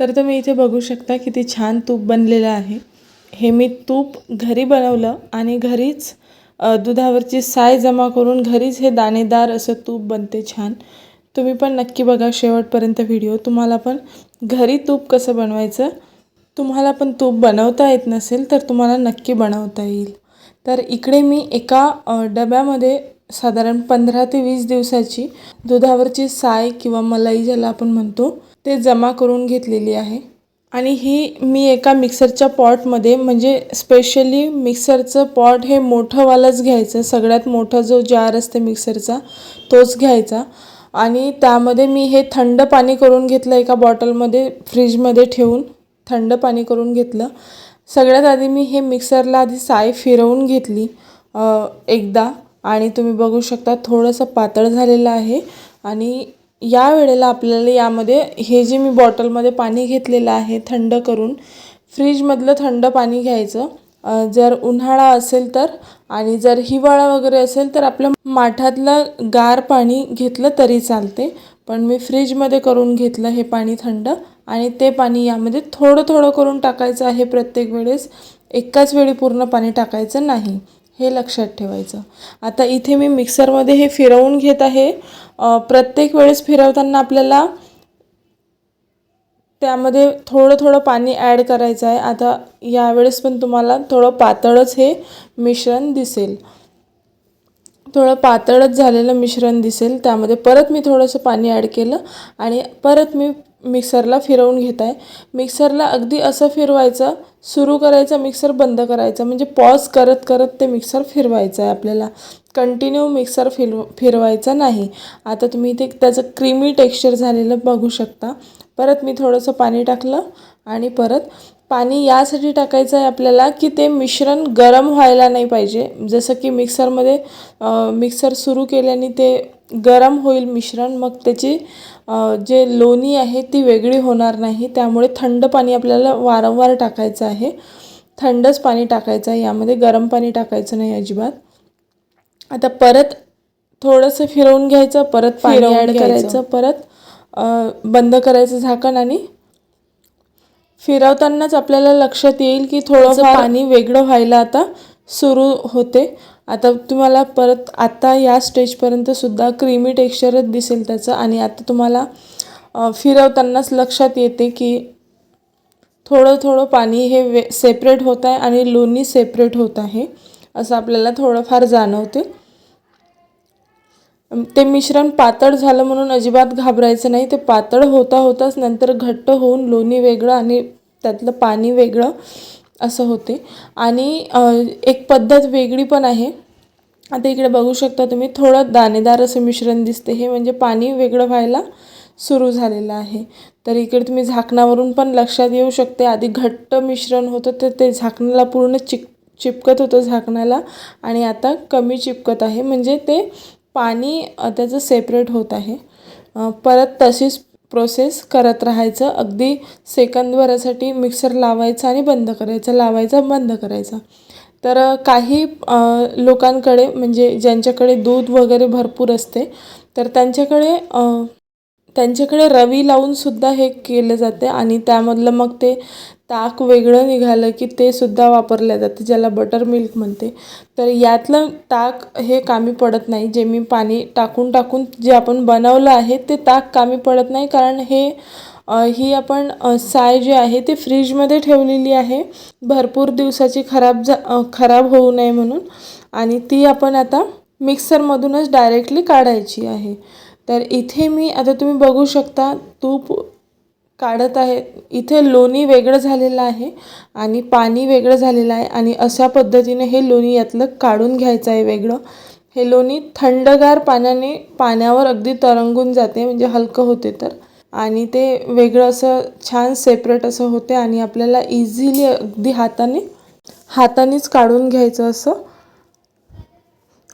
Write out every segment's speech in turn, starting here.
तर तुम्ही इथे बघू शकता किती छान तूप बनलेलं आहे. हे मी तूप घरी बनवलं आणि घरीच दुधावरची साय जमा करून घरीच हे दाणेदार असं तूप बनते छान. तुम्ही पण नक्की बघा शेवटपर्यंत व्हिडिओ. तुम्हाला पण घरी तूप कसं बनवायचं तुम्हाला पण तूप बनवता येत नसेल तर तुम्हाला नक्की बनवता येईल. तर इकडे मी एका डब्यामध्ये साधारण पंधरा ते वीस दिवसाची दुधावरची साय किंवा मलाई ज्याला आपण म्हणतो ते जमा करून घेतलेली आहे. आणि ही मी एका मिक्सरच्या पॉटमध्ये म्हणजे स्पेशली मिक्सरचं पॉट हे मोठंवालंच घ्यायचं. सगळ्यात मोठा जो जार असते मिक्सरचा तोच घ्यायचा. आणि त्यामध्ये मी हे थंड पाणी करून घेतलं एका बॉटलमध्ये फ्रीजमध्ये ठेवून थंड पाणी करून घेतलं. सगळ्यात आधी मी हे मिक्सरला आधी साय फिरवून घेतली एकदा. आणि तुम्ही बघू शकता थोडंसं पातळ झालेलं आहे. आणि या वेळेला आपल्याला यामध्ये हे जे मी बॉटलमध्ये पाणी घेतलेलं आहे थंड करून फ्रीजमधलं थंड पाणी घ्यायचं. जर उन्हाळा असेल तर आणि जर हिवाळा वगैरे असेल तर आपलं माठातलं गार पाणी घेतलं तरी चालते. पण मी फ्रीजमध्ये करून घेतलं हे पाणी थंड आणि ते पाणी यामध्ये थोडं थोडं करून टाकायचं आहे प्रत्येक वेळेस. एकाच वेळी पूर्ण पाणी टाकायचं नाही. हे लक्षात ठेवायचं. आता इथे मी मिक्सरमध्ये हे फिरवून घेत आहे. प्रत्येक वेळेस फिरवताना आपल्याला त्यामध्ये थोडं थोडं पाणी ॲड करायचं आहे. आता यावेळेस पण तुम्हाला थोडं पातळच हे मिश्रण दिसेल. थोडं पातळच झालेलं मिश्रण दिसेल. त्यामध्ये परत मी थोडंसं पाणी ॲड केलं आणि परत मी मिक्सरला फिरवून घेत आहे मिक्सरला अगदी असं फिरवायचं सुरू करायचं मिक्सर बंद करायचं. म्हणजे पॉज करत करत ते मिक्सर फिरवायचं आहे आपल्याला. कंटिन्यू मिक्सर फिरव फिरवायचं नाही. आता तुम्ही ते त्याचं क्रीमी टेक्स्चर झालेलं बघू शकता. परत मी थोडंसं पाणी टाकलं आणि परत पाणी यासाठी टाकायचं आहे आपल्याला की ते मिश्रण गरम व्हायला नाही पाहिजे. जसं की मिक्सरमध्ये मिक्सर सुरू केल्याने ते गरम होईल मिश्रण मग त्याची जे लोणी आहे ती वेगळी होणार नाही त्यामुळे थंड पाणी आपल्याला वारंवार टाकायचं आहे. थंडच पाणी टाकायचं आहे यामध्ये गरम पाणी टाकायचं नाही अजिबात. आता परत थोडंसं फिरवून घ्यायचं परत पाणी ॲड करायचं परत बंद करायचं झाकण आणि फिरवतानाच आपल्याला लक्षात येईल की थोडंसं पाणी वेगळं व्हायला आता सुरू होते. आता तुम्हाला परत आता या स्टेजपर्यंत सुद्धा क्रीमी टेक्स्चरच दिसेल त्याचं. आणि आता तुम्हाला फिरवतानाच लक्षात येते की थोडं थोडं पाणी हे वे सेपरेट होत आहे आणि लोणी सेपरेट होत आहे असं आपल्याला थोडंफार जाणवते. ते मिश्रण पातळ झालं म्हणून अजिबात घाबरायचं नाही. ते पातळ होता होताच नंतर घट्ट होऊन लोणी वेगळं आणि त्यातलं पाणी वेगळं असं होते. आणि एक पद्धत वेगळी पण आहे. आता इकडे बघू शकता तुम्ही थोडं दाणेदार असं मिश्रण दिसते. हे म्हणजे पाणी वेगळं व्हायला सुरू झालेलं आहे. तर इकडे तुम्ही झाकणावरून पण लक्षात येऊ शकते. आधी घट्ट मिश्रण होतं तर ते झाकणाला पूर्ण चिक चिपकत होतं झाकणाला. आणि आता कमी चिपकत आहे. म्हणजे ते पाणी त्याचं सेपरेट होत आहे. परत तशीच प्रोसेस करत राहायचं. अगदी सेकंदभरासाठी मिक्सर लावायचा आणि बंद करायचं लावायचा बंद करायचा. तर काही लोकांकडे म्हणजे ज्यांच्याकडे दूध वगैरे भरपूर असते तर त्यांच्याकडे त्यांच्याकडे रवी लावून सुद्धा हे केलं जाते आणि त्यामधलं मग ते ताक वेगळं निघालं की ते सुद्धा वापरलं जाते ज्याला बटर मिल्क म्हणते. तर यातलं ताक हे कामी पडत नाही. जे मी पाणी टाकून टाकून जे आपण बनवलं आहे ते ताक कामी पडत नाही. कारण हे ही आपण साय जी आहे ती फ्रीजमध्ये ठेवलेली आहे. भरपूर दिवसाची खराब जा खराब होऊ नये म्हणून. आणि ती आपण आता मिक्सरमधूनच डायरेक्टली काढायची आहे. तर इथे मी आता तुम्ही बघू शकता तूप काढत आहे. इथे लोणी वेगळं झालेलं आहे आणि पाणी वेगळं झालेलं आहे आणि अशा पद्धतीने हे लोणी यातलं काढून घ्यायचं आहे वेगळं. हे लोणी थंडगार पाण्याने पाण्यावर अगदी तरंगून जाते म्हणजे हलकं होते तर. आणि ते वेगळं असं छान सेपरेट असं होते आणि आपल्याला इझिली अगदी हाताने हातानेच काढून घ्यायचं असं.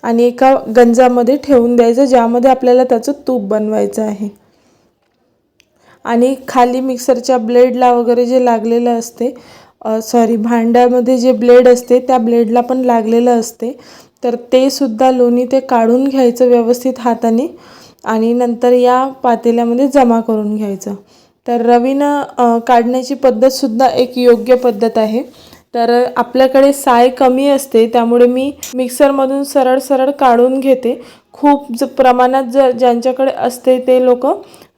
आणि एका गंजामध्ये ठेवून द्यायचं ज्यामध्ये आपल्याला त्याचं तूप बनवायचं आहे. आणि खाली मिक्सरच्या ब्लेडला वगैरे जे लागलेलं असते सॉरी भांड्यामध्ये जे ब्लेड असते त्या ब्लेडला पण लागलेलं असते. तर ते सुद्धा लोणी ते काढून घ्यायचं व्यवस्थित हाताने आणि नंतर या पातेल्यामध्ये जमा करून घ्यायचं. तर रवीनं काढण्याची पद्धतसुद्धा एक योग्य पद्धत आहे. तर आपल्याकडे साय कमी असते त्यामुळे मी मिक्सरमधून सरळ सरळ काढून घेते. खूप ज प्रमाणात जर ज्यांच्याकडे असते ते लोक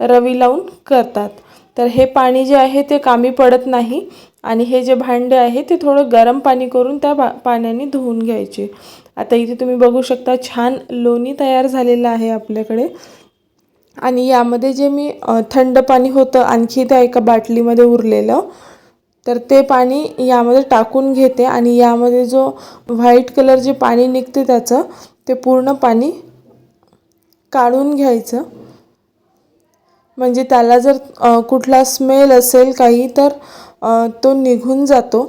रवी लावून करतात. तर हे पाणी जे आहे ते कामी पडत नाही आणि हे जे भांडे आहे ते थोडं गरम पाणी करून त्या पा पाण्याने धुवून घ्यायचे. आता इथे तुम्ही बघू शकता छान लोणी तयार झालेलं आहे आपल्याकडे. आणि यामध्ये जे मी थंड पाणी होतं आणखी त्या एका बाटलीमध्ये उरलेलं तर ते पाणी यामध्ये टाकून घेते आणि यामध्ये जो व्हाईट कलर जे पाणी निघते त्याचं ते पूर्ण पाणी काढून घ्यायचं. म्हणजे त्याला जर कुठला स्मेल असेल काही तर तो निघून जातो.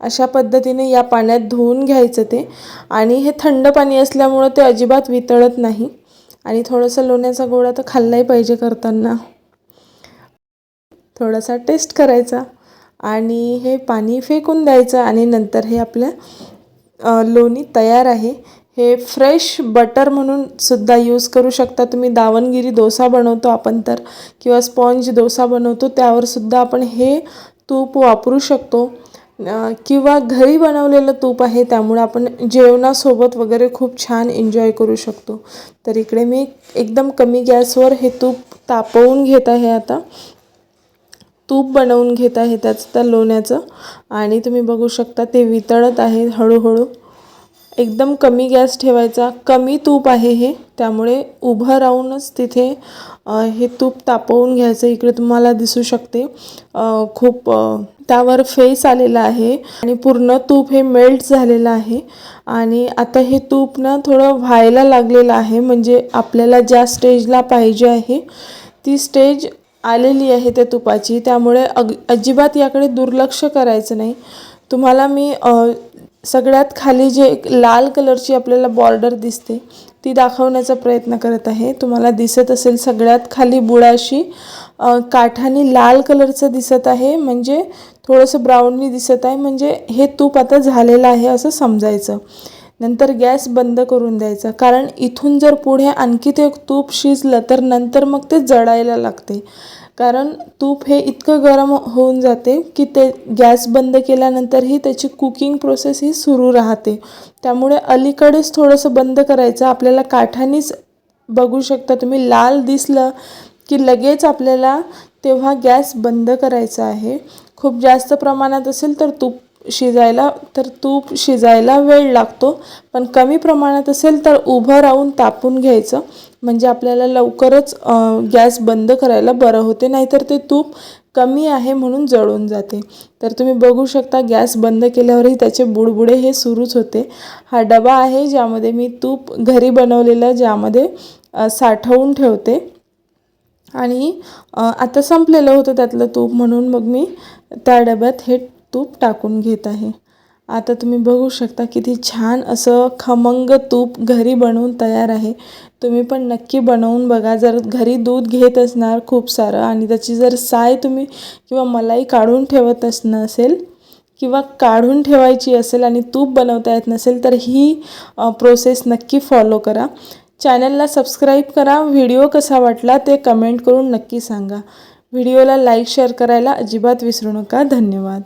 अशा पद्धतीने या पाण्यात धुवून घ्यायचं ते. आणि हे थंड पाणी असल्यामुळं ते अजिबात वितळत नाही. आणि थोडंसं लोण्याचा गोळा तर खाल्लाही पाहिजे करताना. थोडासा टेस्ट करायचा आणि हे पाणी फेकून द्यायचं आणि नंतर हे आपलं लोणी तयार आहे. हे फ्रेश बटर म्हणून सुद्धा यूज करू शकता तुम्ही. दावणगिरी डोसा बनवतो आपण तर किंवा स्पॉन्ज डोसा बनवतो त्यावर सुद्धा आपण हे तूप वापरू शकतो. किंवा घरी बनवलेलं तूप आहे त्यामुळे आपण जेवणासोबत वगैरे खूप छान एन्जॉय करू शकतो. तर इकडे मी एकदम कमी गॅसवर हे तूप तापवून घेत आहे आता. तूप बनवून घेत आहे त्याचं त्या लोण्याचं. आणि तुम्ही बघू शकता ते वितळत आहे हळूहळू. एकदम कमी गॅस ठेवायचा. कमी तूप आहे हे. त्यामुळे उभं राहूनच तिथे हे तूप तापवून घ्यायचं इकडे तुम्हाला दिसू शकते. खूप त्यावर फेस आलेला आहे. आणि पूर्ण तूप हे मेल्ट झालेलं आहे. आणि आता हे तूप ना थोडं व्हायला लागलेलं आहे. म्हणजे आपल्याला ज्या स्टेजला पाहिजे आहे ती स्टेज आलेली आहे त्या तुपाची. त्यामुळे अग अजिबात याकडे दुर्लक्ष करायचं नाही. तुम्हाला मी सगळ्यात खाली जे एक लाल कलरची आपल्याला बॉर्डर दिसते ती दाखवण्याचा प्रयत्न करत आहे. तुम्हाला दिसत असेल सगळ्यात खाली बुळाशी काठाने लाल कलरचं दिसत आहे. म्हणजे थोडंसं ब्राऊननी दिसत आहे. म्हणजे हे तूप आता झालेलं आहे असं समजायचं. नंतर गॅस बंद करून द्यायचा. कारण इथून जर पुढे आणखी ते तूप शिजलं तर नंतर मग ते जळायला लागते. कारण तूप हे इतकं गरम होऊन जाते की ते गॅस बंद केल्यानंतरही त्याची कुकिंग प्रोसेस ही सुरू राहते. त्यामुळे अलीकडेच थोडंसं बंद करायचं. आपल्याला काठानीच बघू शकता तुम्ही लाल दिसलं की लगेच आपल्याला तेव्हा गॅस बंद करायचा आहे. खूप जास्त प्रमाणात असेल तर तूप शिजायला तर तूप शिजायला वेळ लागतो. पण कमी प्रमाणात असेल तर उभं राहून तापून घ्यायचं. म्हणजे आपल्याला लवकरच गॅस बंद करायला बरं होते. नाहीतर ते तूप कमी आहे म्हणून जळून जाते. तर तुम्ही बघू शकता गॅस बंद केल्यावरही त्याचे बुडबुडे हे सुरूच होते. हा डबा आहे ज्यामध्ये मी तूप घरी बनवलेलं ज्यामध्ये साठवून ठेवते. आणि आता संपलेलं होतं त्यातलं तूप म्हणून मग मी त्या डब्यात हे तूप टाकून घेत आहे. आता तुम्ही बघू शकता किती छान असं खमंग तूप घरी बनवून तयार आहे. तुम्ही पण नक्की बनवून बघा. जर घरी दूध घेत असणार खूप सारं आणि त्याची जर साय तुम्ही किंवा मलाई काढून ठेवत अस नसेल किंवा काढून ठेवायची असेल आणि तूप बनवता येत नसेल तर ही प्रोसेस नक्की फॉलो करा. चॅनलला सबस्क्राईब करा. व्हिडिओ कसा वाटला ते कमेंट करून नक्की सांगा. व्हिडिओला लाईक शेअर करायला अजिबात विसरू नका. धन्यवाद.